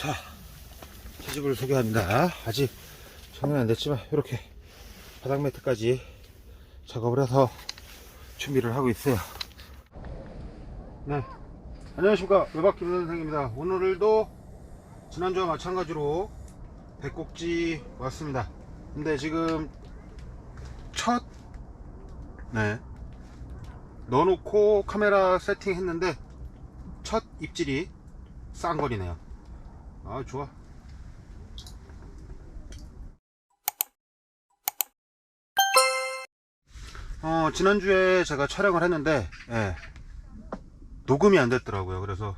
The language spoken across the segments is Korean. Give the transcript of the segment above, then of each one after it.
자, 새 집을 소개합니다. 아직 정리는 안 됐지만, 이렇게 바닥 매트까지 작업을 해서 준비를 하고 있어요. 네. 안녕하십니까. 외박 김 선생입니다. 오늘도 지난주와 마찬가지로 백곡지 왔습니다. 근데 지금 첫, 네. 넣어놓고 카메라 세팅 했는데, 첫 입질이 쌍거리네요. 아, 좋아. 어, 지난주에 제가 촬영을 했는데, 예, 녹음이 안 됐더라고요. 그래서,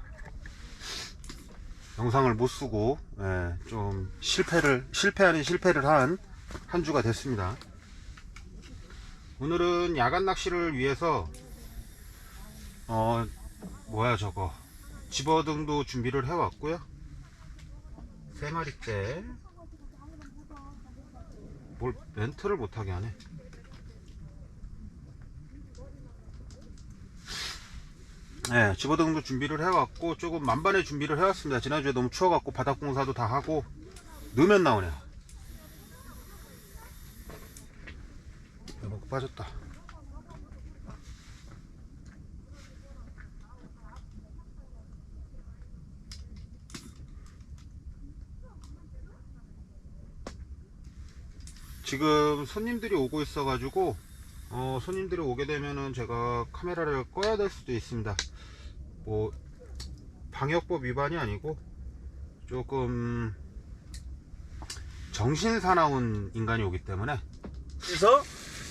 영상을 못 쓰고, 예, 좀 실패를, 실패 아닌 실패를 한, 한 주가 됐습니다. 오늘은 야간 낚시를 위해서, 어, 뭐야 저거 집어등도 준비를 해왔고요 세 마리째. 뭘 멘트를 못하게 하네. 네 집어등도 준비를 해왔고 조금 만반의 준비를 해왔습니다. 지난주에 너무 추워갖고 바닥 공사도 다 하고 넣으면 나오네요. 빠졌다 지금 손님들이 오고 있어 가지고 어, 손님들이 오게 되면은 제가 카메라를 꺼야 될 수도 있습니다. 뭐 방역법 위반이 아니고 조금 정신 사나운 인간이 오기 때문에 그래서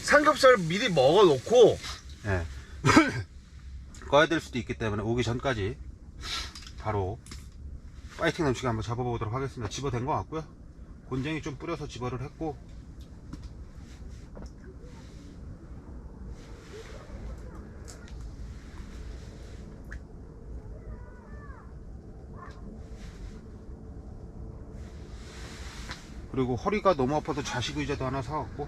삼겹살 미리 먹어 놓고 예. 꺼야 될 수도 있기 때문에 오기 전까지 바로 파이팅 넘치게 한번 잡아보도록 하겠습니다. 집어된 것 같고요. 곤쟁이 좀 뿌려서 집어를 했고 그리고 허리가 너무 아파서 좌식 의자도 하나 사왔고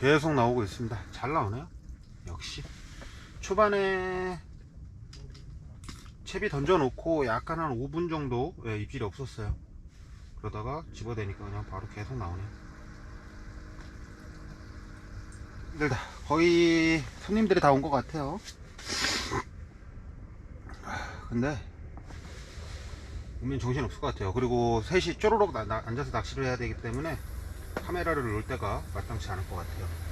계속 나오고 있습니다. 잘 나오네요. 역시. 초반에 채비 던져 놓고 약간 한 5분 정도 예, 입질이 없었어요. 그러다가 집어대니까 그냥 바로 계속 나오네요. 힘들다. 거의 손님들이 다 온 것 같아요. 아, 근데 오면 정신 없을 것 같아요. 그리고 셋이 쪼르륵 앉아서 낚시를 해야 되기 때문에 카메라를 놓을 때가 마땅치 않을 것 같아요.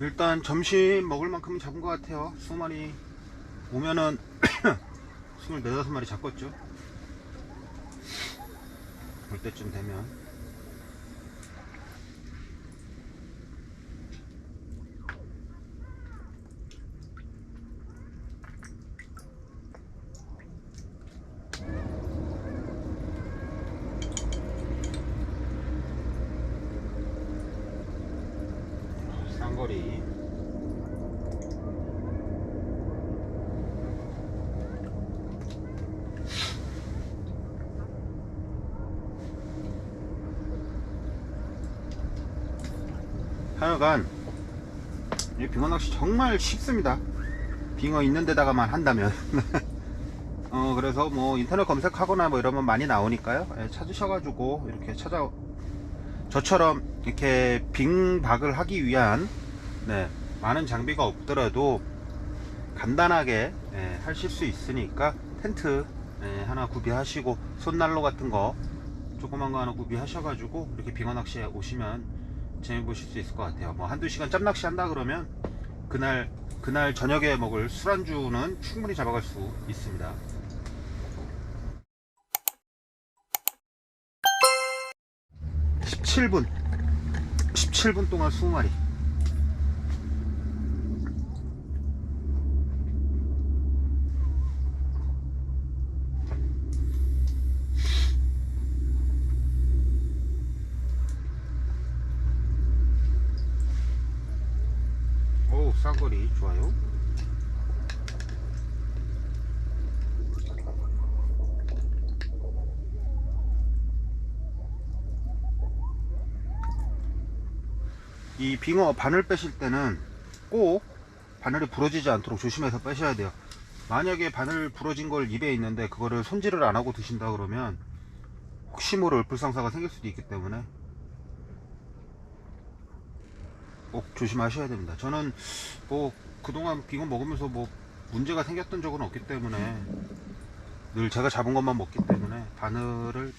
일단 점심 먹을 만큼은 잡은 것 같아요. 수마리 오면은 24, 5마리 잡겠죠. 볼 때쯤 되면. 쌍거리. 하여간 이 빙어 낚시 정말 쉽습니다. 빙어 있는 데다가만 한다면. 어 그래서 뭐 인터넷 검색하거나 뭐 이러면 많이 나오니까요. 예, 찾으셔가지고 이렇게 찾아 저처럼 이렇게 빙박을 하기 위한 네, 많은 장비가 없더라도 간단하게 예, 하실 수 있으니까 텐트 예, 하나 구비하시고 손난로 같은 거 조그만 거 하나 구비하셔가지고 이렇게 빙어 낚시에 오시면 재미 보실 수 있을 것 같아요. 뭐 한두 시간 짬 낚시 한다 그러면 그날 그날 저녁에 먹을 술안주는 충분히 잡아갈 수 있습니다. (17분) 17분 동안 20마리 오 쌍거리. 좋아요. 이 빙어 바늘 빼실 때는 꼭 바늘이 부러지지 않도록 조심해서 빼셔야 돼요. 만약에 바늘 부러진 걸 입에 있는데 그거를 손질을 안 하고 드신다 그러면 혹시 모를 불상사가 생길 수도 있기 때문에 꼭 조심하셔야 됩니다 저는 뭐 그동안 빙어 먹으면서 뭐 문제가 생겼던 적은 없기 때문에 늘 제가 잡은 것만 먹기 때문에 바늘을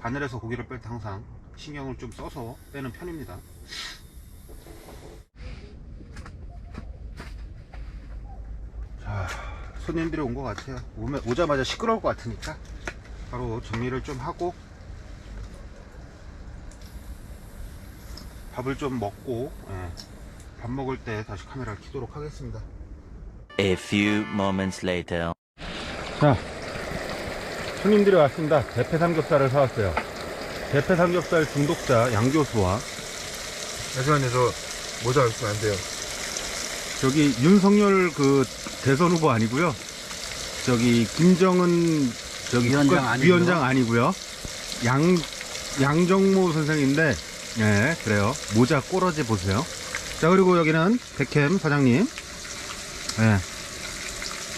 바늘에서 고기를 뺄 때 항상 신경을 좀 써서 빼는 편입니다 자, 손님들이 온 것 같아요. 오자마자 시끄러울 것 같으니까 바로 정리를 좀 하고 밥을 좀 먹고 예, 밥 먹을 때 다시 카메라를 켜도록 하겠습니다. A few moments later. 자, 손님들이 왔습니다. 대패 삼겹살을 사왔어요. 대패 삼겹살 중독자 양 교수와 잠시만요 저 모자 없으면 안 돼요 저기 윤석열 그 대선 후보 아니고요. 저기 김정은 저기 위원장 국가- 아니고요. 위원장 아니고요. 양 양정모 선생인데 예 그래요. 모자 꼬러지 보세요. 자 그리고 여기는 백캠 사장님. 예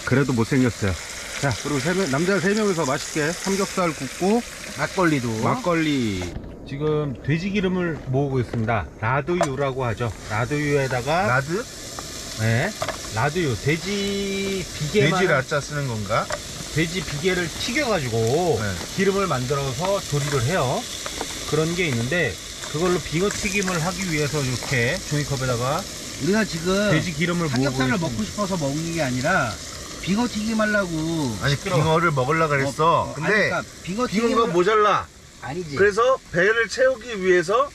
그래도 못생겼어요. 자 그리고 세 명, 남자 세 명이서 맛있게 삼겹살 굽고 막걸리도 막걸리 지금 돼지 기름을 모으고 있습니다. 라두유라고 하죠. 라두유에다가 라드? 네, 라두유 돼지 비계만 돼지 라짜 쓰는 건가? 돼지 비계를 튀겨가지고 네. 기름을 만들어서 조리를 해요. 그런 게 있는데 그걸로 빙어 튀김을 하기 위해서 이렇게 종이컵에다가 우리가 지금 돼지 기름을 모으고 삼겹살을 있습니다. 먹고 싶어서 먹는 게 아니라 빙어 튀김 하려고 아니 빙어를 먹으려고 그랬어. 어, 근데 아니, 그러니까 빙어 빙어가 튀김을 모자라. 아니지. 그래서 배를 채우기 위해서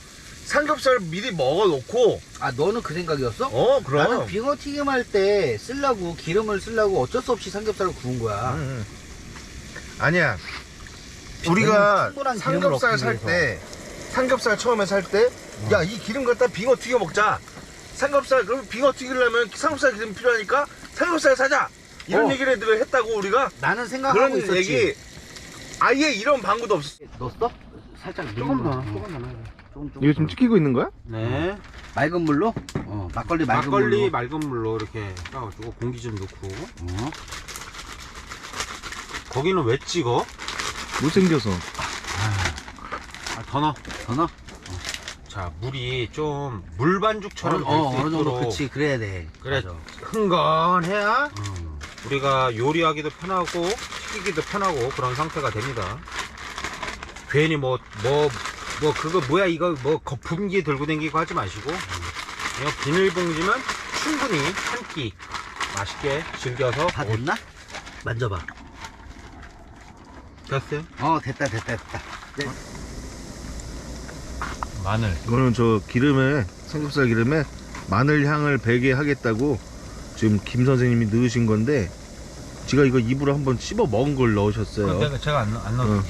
삼겹살을 미리 먹어놓고. 아 너는 그 생각이었어? 어 나는 그럼 빙어 튀김 할 때 쓰려고 기름을 쓰려고 어쩔 수 없이 삼겹살을 구운 거야. 음, 음. 아니야. 우리가 충분한 기름을 삼겹살 얻기 살 때 삼겹살 처음에 살 때 야 이 기름 갖다 빙어 튀겨 먹자 삼겹살 그럼 빙어 튀기려면 삼겹살 기름 필요하니까 삼겹살 사자 이런 어. 얘기를 늘 했다고 우리가 나는 생각하고 그런 있었지 얘기 아예 이런 방구도 없어 넣었어? 살짝 조금 더, 음. 조금 더. 넣어요. 조금, 조금 이거 지금 찍히고 있는 거야? 네, 맑은 물로? 어 막걸리 맑은 막걸리 물로 맑은 물로 이렇게 따가지고 공기 좀 넣고 어? 거기는 왜 찍어? 못생겨서 아, 더 넣어. 더 넣어? 자 물이 좀 물반죽처럼 어, 수 어느 정도 그치 그래야 돼 그래 맞아. 흥건해야 어. 우리가 요리하기도 편하고 튀기기도 편하고 그런 상태가 됩니다. 괜히 뭐 뭐 뭐 그거 뭐야 이거 뭐 거품기 들고 다니고 하지 마시고 그냥 비닐봉지만 충분히 한 끼 맛있게 즐겨서 다 됐나? 만져봐 됐어요? 어 됐다 됐다 됐다 네. 마늘 이거는 저 기름에 삼겹살 기름에 마늘 향을 배게 하겠다고 지금 김 선생님이 넣으신 건데 제가 이거 입으로 한번 씹어 먹은 걸 넣으셨어요. 내가 제가 안, 안 넣어 어.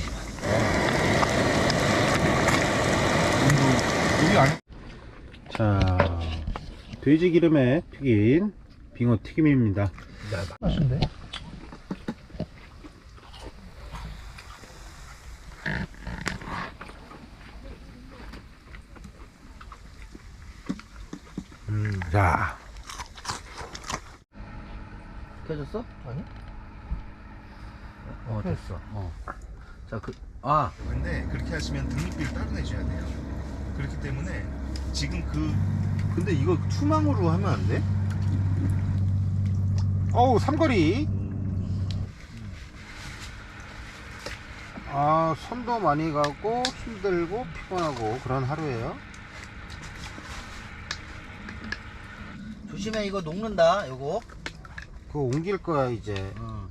자 돼지 기름에 튀긴 빙어 튀김입니다. 맛있는데? 자, 켜졌어? 아니? 어 됐어. 어. 자 그. 아 근데 그렇게 하시면 등록비를 따로 내셔야 돼요. 그렇기 때문에 지금 그 근데 이거 투망으로 하면 안 돼? 어우, 삼거리. 아, 손도 많이 가고 힘들고 피곤하고 그런 하루예요. 조심해 이거 녹는다 요거. 그거 옮길 거야 이제. 응.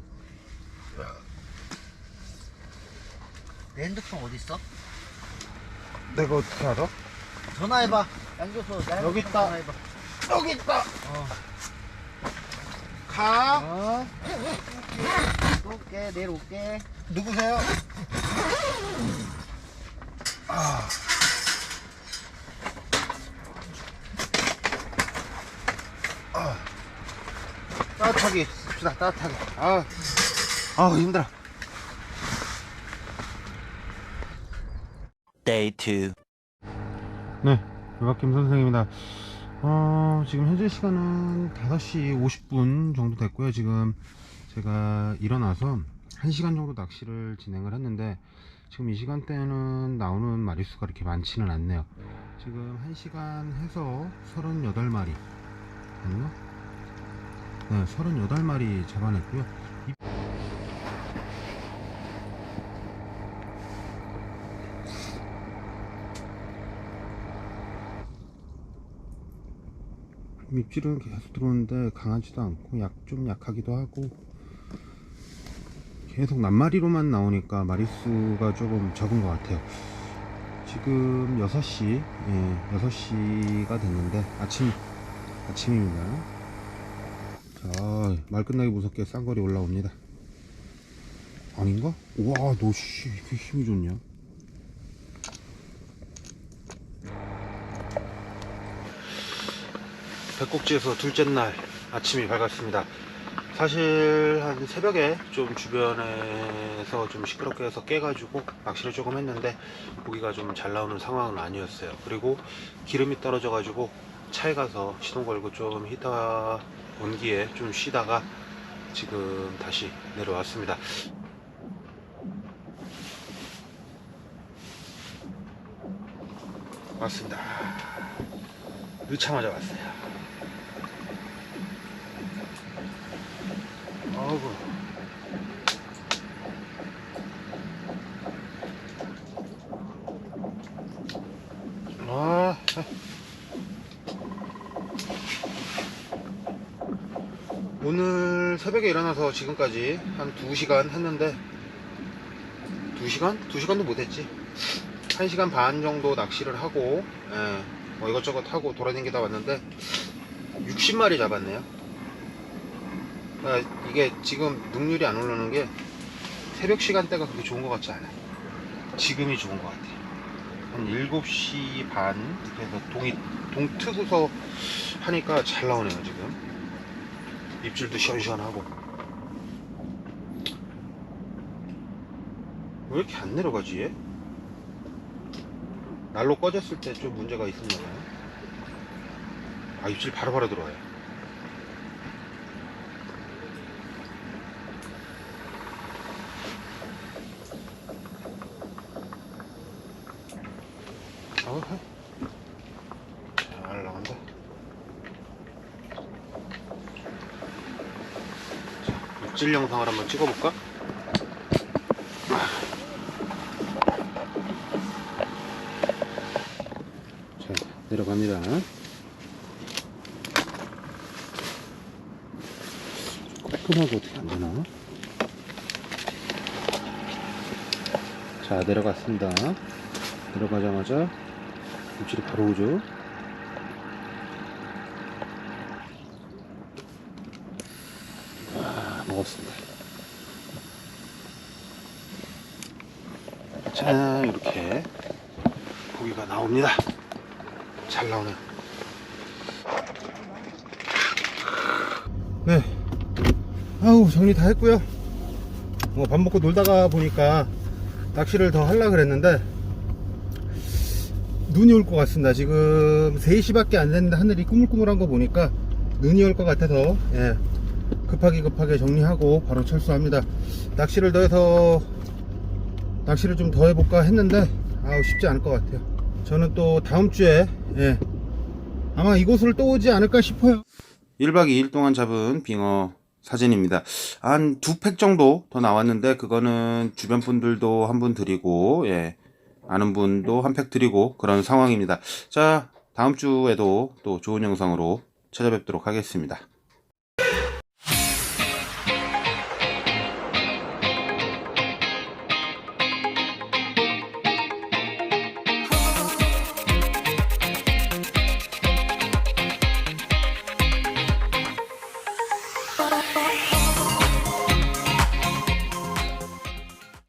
내 핸드폰 어디 있어? 내가 어떻게 알아? 전화해봐. 양 교수 나 여기 있다. 전화해봐. 여기 있다. 어. 가. 어. 또 올게 내일 올게. 누구세요? 아. 아. 따뜻하게 씁시다 따뜻하게. 아, 아 힘들어. Day 2. 네 유박김 선생입니다. 어, 지금 현재 시간은 5시 50분 정도 됐고요. 지금 제가 일어나서 1시간 정도 낚시를 진행을 했는데 지금 이 시간대는 나오는 마리수가 그렇게 많지는 않네요. 지금 1시간 해서 38마리 됐나? 네 38마리 잡아냈고요 입질은 계속 들어오는데 강하지도 않고 약 좀 약하기도 하고 계속 낱마리로만 나오니까 마리수가 조금 적은 것 같아요 지금 6시 예, 6시가 됐는데 아침 아침입니다 자 말 끝나기 무섭게 쌍거리 올라옵니다 아닌가? 우와 너씨 이렇게 힘이 좋냐 백곡지에서 둘째 날 아침이 밝았습니다. 사실 한 새벽에 좀 주변에서 좀 시끄럽게 해서 깨가지고 낚시를 조금 했는데 고기가 좀 잘 나오는 상황은 아니었어요. 그리고 기름이 떨어져 가지고 차에 가서 시동 걸고 좀 히터 온기에 좀 쉬다가 지금 다시 내려왔습니다. 왔습니다. 늦자마자 왔어요. 아이고. 아. 오늘 새벽에 일어나서 지금까지 한 2시간 했는데 2시간? 2시간도 못했지 1시간 반 정도 낚시를 하고 예, 뭐 이것저것 하고 돌아다니다 왔는데 60마리 잡았네요 아, 이게 지금 능률이 안 오르는 게 새벽 시간대가 그렇게 좋은 것 같지 않아요. 지금이 좋은 것 같아요. 한 7시 반, 그래서 동이, 동 트고서 하니까 잘 나오네요, 지금. 입질도 시원시원하고. 왜 이렇게 안 내려가지, 얘? 날로 꺼졌을 때 좀 문제가 있었나봐요. 아, 입질 바로바로 들어와요. 어허. 잘 나간다. 자, 입질 영상을 한번 찍어볼까? 자, 내려갑니다. 깔끔하게 어떻게 안 되나? 자, 내려갔습니다. 내려가자마자 입질이 바로 오죠. 없습니다. 짠 이렇게 고기가 나옵니다. 잘 나오네요. 네, 아우 정리 다 했고요. 뭐 밥 먹고 놀다가 보니까 낚시를 더 하려 그랬는데 눈이 올 것 같습니다. 지금 3시밖에 안 됐는데 하늘이 꾸물꾸물한 거 보니까 눈이 올 것 같아서 예, 급하게 급하게 정리하고 바로 철수합니다 낚시를 더 해서 낚시를 좀 더 해볼까 했는데 아우 쉽지 않을 것 같아요 저는 또 다음 주에 예, 아마 이곳을 또 오지 않을까 싶어요 1박 2일 동안 잡은 빙어 사진입니다. 한 두 팩 정도 더 나왔는데 그거는 주변 분들도 한 분 드리고 예. 아는 분도 한 팩 드리고 그런 상황입니다. 자, 다음 주에도 또 좋은 영상으로 찾아뵙도록 하겠습니다.